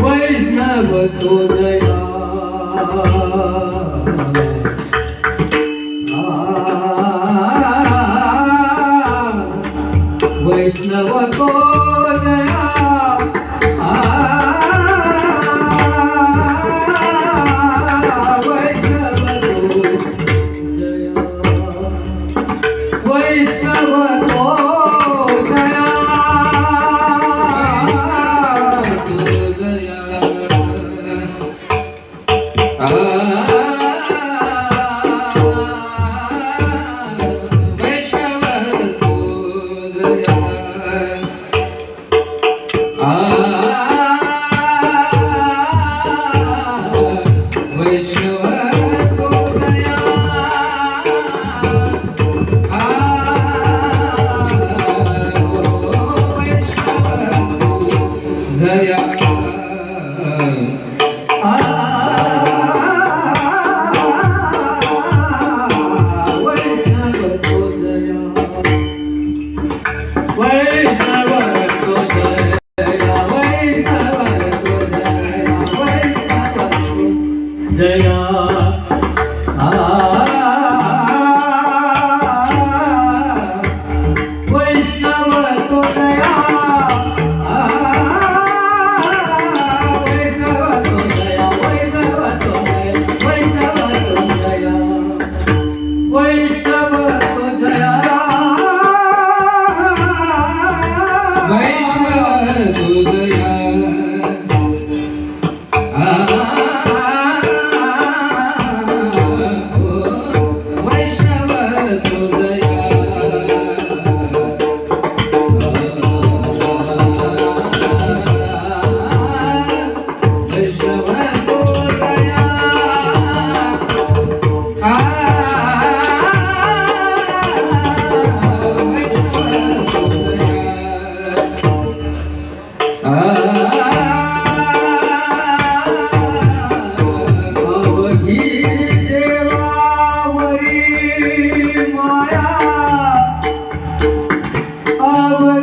वैष्णव तो दया वैष्णव को दया Ah.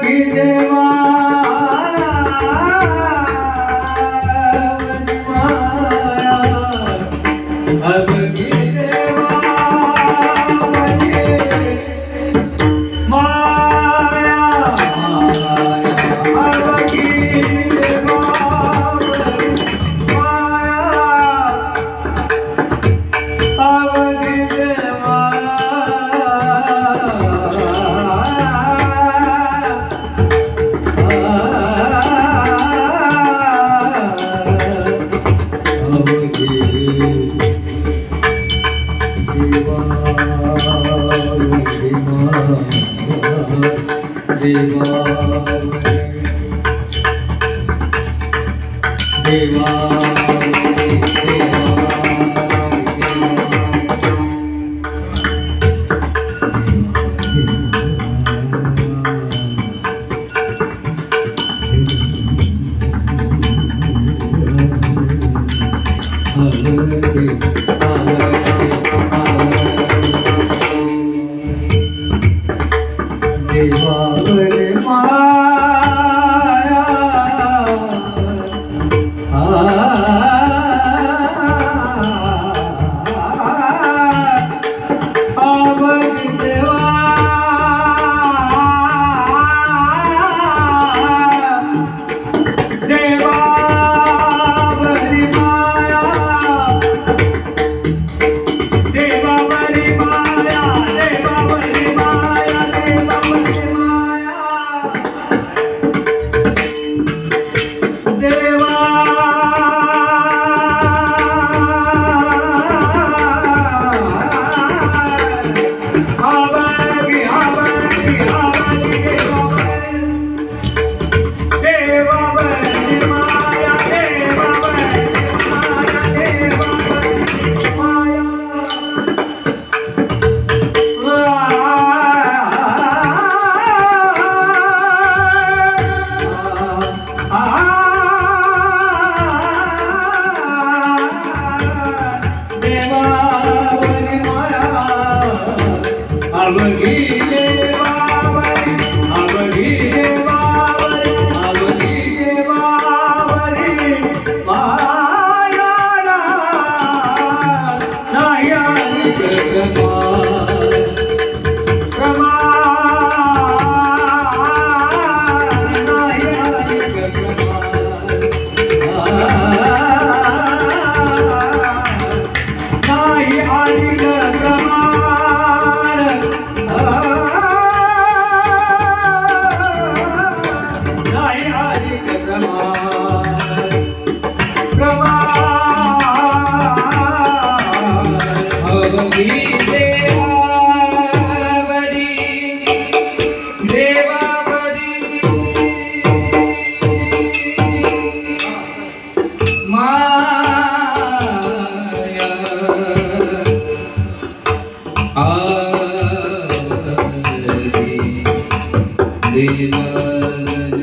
Get down. देवा देवा देवा देवा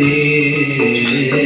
रे